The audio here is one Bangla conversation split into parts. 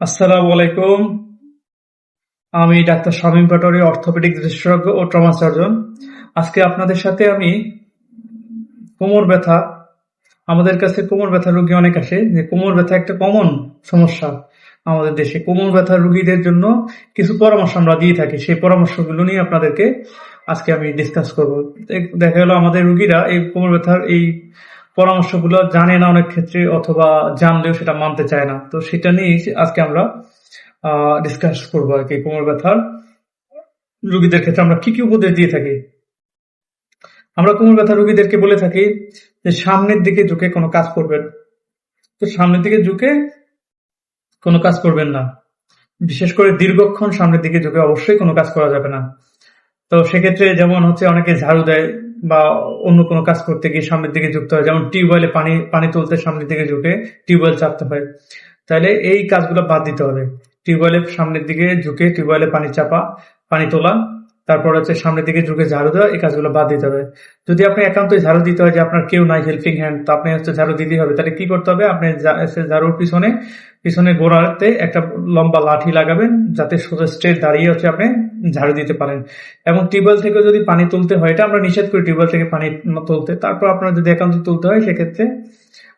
আসসালামু আলাইকুম। আমি ডাক্তার শামীম পাটোয়ারি, অর্থোপেডিক বিশেষজ্ঞ ও ট্রমা সার্জন। আজকে আপনাদের সাথে আমি কোমর ব্যথা, আমাদের কাছে কোমর ব্যথা রোগী অনেক আসে, যে কোমর ব্যথা একটা কমন সমস্যা আমাদের দেশে। কোমর ব্যথা রোগীদের জন্য কিছু পরামর্শ আমরা দিয়ে থাকি, সেই পরামর্শগুলো নিয়ে আপনাদেরকে আজকে আমি ডিসকাস করব। দেখা গেল আমাদের রোগীরা এই কোমর ব্যথার এই পরামর্শগুলো জানে না অনেক ক্ষেত্রে অথবা জানলেও সেটা মানতে চায় না। তো সেটা নিয়ে আজকে আমরা ডিসকাস করব আর কি কোমর ব্যথার রুগীদের ক্ষেত্রে আমরা কি কি উপদেশ দিয়ে থাকি। আমরা কোমর ব্যথা রুগীদেরকে বলে থাকি যে সামনের দিকে ঝুঁকে কোনো কাজ করবেন। তো সামনের দিকে ঝুঁকে কোনো কাজ করবেন না। বিশেষ করে দীর্ঘক্ষণ সামনের দিকে ঝুঁকে অবশ্যই কোনো কাজ করা যাবে না। তো সেক্ষেত্রে যেমন হচ্ছে অনেকে ঝাড়ু দেয় বা অন্য কোনো কাজ করতে গিয়ে সামনের দিকে ঝুঁকতে হয়, যেমন টিউবওয়েলে পানি পানি তুলতে সামনের দিকে ঝুঁকে টিউবওয়েল চাপতে হয়। তাহলে এই কাজগুলো বাদ দিতে হবে। টিউবওয়েলের সামনের দিকে ঝুঁকে টিউবওয়েলে পানি চাপা, পানি তোলা, তারপর হচ্ছে সামনের দিকে ঝুঁকে ঝাড়ু দেওয়া, এই কাজগুলো বাদ দিতে হবে। যদি আপনি একান্ত ঝাড়ু দিতে হয় যে আপনার কেউ নাই হেল্পিং হ্যান্ড তো আপনি হচ্ছে ঝাড়ু দিতেই হবে। তাহলে কি করতে হবে? আপনি ঝাড়ুর পিছনে পিছনে গোড়াতে একটা লম্বা লাঠি লাগাবেন, যাতে সোজা স্ট্রেট দাঁড়িয়ে হচ্ছে আপনি ঝাড়ু দিতে পারেন। এবং টিউবওয়েল থেকে যদি পানি তুলতে হয়, এটা আমরা নিষেধ করি টিউবওয়েল থেকে পানি তুলতে। তারপর আপনার যদি একান্ত তুলতে হয়, সেক্ষেত্রে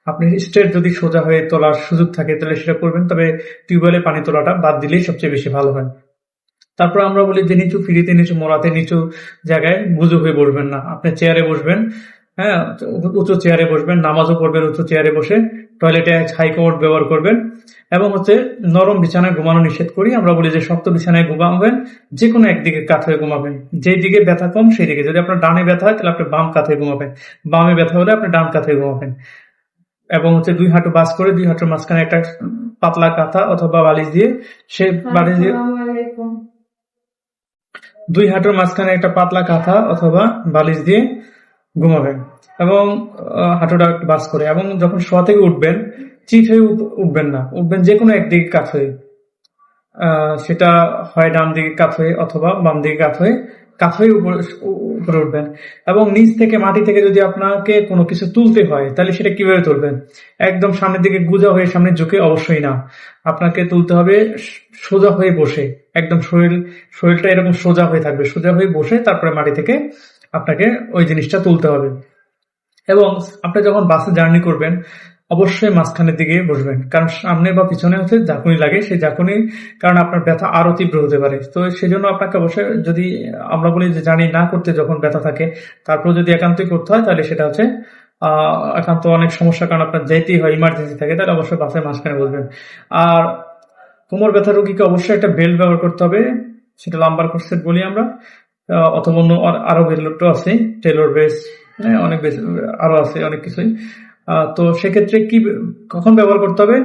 আপনি স্ট্রেট যদি সোজা হয়ে তোলার সুযোগ থাকে, তাহলে সেটা করবেন। তবে টিউবওয়েলে পানি তোলাটা বাদ দিলেই সবচেয়ে বেশি ভালো হয়। তারপর আমরা বলি যে নিচু ফিরিতে, নিচু মোড়াতে, নিচু জায়গায় বুঝু হয়ে বসবেন না। আপনি চেয়ারে বসবেন হ্যাঁ উঁচু চেয়ারে বসবেন, নামাজও পড়বেন উঁচু চেয়ারে বসে। টয়লেটে হাই কোমোড ব্যবহার করবেন এবং হচ্ছে নরম বিছানায় ঘুমানো নিষেধ করি। আমরা বলি যে শক্ত বিছানায় ঘুমাবেন যে কোনো একদিকে কাত হয়ে ঘুমাবেন। যেই দিকে ব্যথা কম সেই দিকে যদি আপনার ডানে ব্যথা হয় তাহলে আপনি বাম কাঁথে ঘুমাবেন। বামে ব্যথা হলে আপনি ডান কাঁথে ঘুমাবেন। এবং হচ্ছে দুই হাঁটু বাস করে দুই হাঁটুর মাঝখানে একটা পাতলা কাঁথা অথবা বালিশ দিয়ে সে বালিশ দিয়ে দুই হাঁটুর মাঝখানে একটা পাতলা কাঁথা অথবা বালিশ দিয়ে ঘুমাবেন। এবং হাঁটুটা একটু বাস করে। এবং যখন শোয়া থেকে উঠবেন চিত হয়ে উঠবেন না। উঠবেন যে কোনো একদিকে কাত হয়ে। সেটা হয় ডান দিকে কাত হয়ে অথবা বাম দিকে কাত হয়ে কাত হয়ে উপরে উঠবেন। এবং নিচ থেকে মাটি থেকে যদি আপনাকে কোনো কিছু তুলতে হয়, তাহলে সেটা কীভাবে তুলবেন? একদম সামনের দিকে গুজা হয়ে সামনে ঝুঁকে অবশ্যই না। আপনাকে তুলতে হবে সোজা হয়ে বসে। একদম শরীর, শরীরটা এরকম সোজা হয়ে থাকবে। সোজা হয়ে বসে তারপরে মাটি থেকে আপনাকে ওই জিনিসটা তুলতে হবে। এবং আপনি যখন বাসে জার্নি করবেন, অবশ্যই মাঝখানের দিকে বসবেন। কারণ সামনে বা পিছনে হচ্ছে ঝাঁকুনি লাগে, সেই ঝাঁকুনি কারণ আপনার ব্যথা আরও তীব্র হতে পারে। তো সেজন্য আপনাকে অবশ্যই যদি আমরা বলি যে জার্নি না করতে যখন ব্যথা থাকে, তারপর যদি একান্তই করতে হয়, তাহলে সেটা হচ্ছে একান্ত অনেক সমস্যা, কারণ আপনার যেতেই হয় ইমার্জেন্সি থাকে, তাহলে অবশ্যই বাসের মাঝখানে বসবেন। আর কোমর ব্যথা রোগীকে অবশ্যই একটা বেল্ট ব্যবহার করতে হবে, সেটা লাম্বার কোর্সেট বলি আমরা। অথবা অন্য আর- বেল্টও আছে টেলর বেস অনেক বেশ আরও আছে অনেক কিছুই। তো সেক্ষেত্রে কি কখন ব্যবহার করতে হবে?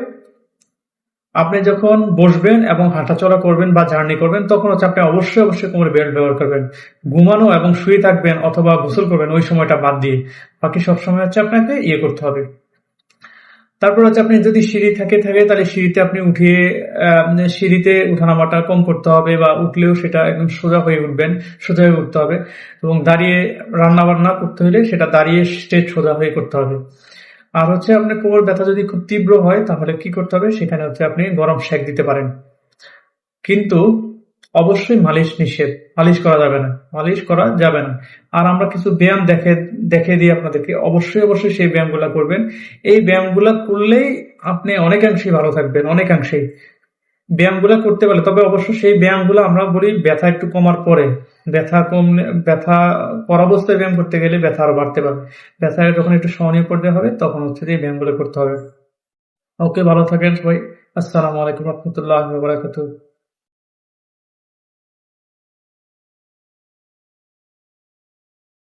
আপনি যখন বসবেন এবং হাঁটাচলা করবেন বা জার্নি করবেন তখন হচ্ছে আপনি অবশ্যই অবশ্যই কোমরে বেল্ট ব্যবহার করবেন। ঘুমানো এবং শুয়ে থাকবেন অথবা গোসল করবেন ওই সময়টা বাদ দিয়ে। বাকি সব সময় হচ্ছে আপনাকে ইয়ে করতে হবে। তারপর হচ্ছে আপনি যদি সিঁড়ি থাকে থাকে তাহলে সিঁড়িতে আপনি উঠিয়ে আহ, সিঁড়িতে উঠানামাটা কম করতে হবে বা উঠলেও সেটা একদম সোজা হয়ে উঠবেন সোজা হয়ে উঠতে হবে। এবং দাঁড়িয়ে রান্না বান্না করতে হলে সেটা দাঁড়িয়ে স্টেজ সোজা হয়ে করতে হবে। আর হচ্ছে আপনার কোমর ব্যথা যদি খুব তীব্র হয় তাহলে কি করতে হবে? সেখানে হচ্ছে আপনি গরম সেক দিতে পারেন। কিন্তু অবশ্যই মালিশ নিষেধ। মালিশ করা যাবে না। মালিশ করা যাবে না। আর আমরা কিছু ব্যায়াম দেখে দেখে দিই আপনাদেরকে। অবশ্যই অবশ্যই সেই ব্যায়ামগুলা করবেন। এই ব্যায়ামগুলা করলেই আপনি অনেকাংশেই ভালো থাকবেন, অনেকাংশেই। ব্যায়ামগুলা করতে পারলে, তবে অবশ্য সেই ব্যায়ামগুলো আমরা বলি ব্যথা একটু কমার পরে। ব্যথা কমলে, ব্যথা পরাবস্থায় ব্যায়াম করতে গেলে ব্যথা আরও বাড়তে পারে। ব্যথা যখন একটু সহনীয় পর্যায়ে হবে, তখন হচ্ছে যে ব্যায়ামগুলো করতে হবে। ওকে, ভালো থাকেন সবাই। আসসালামু আলাইকুম রহমতুল্লাহ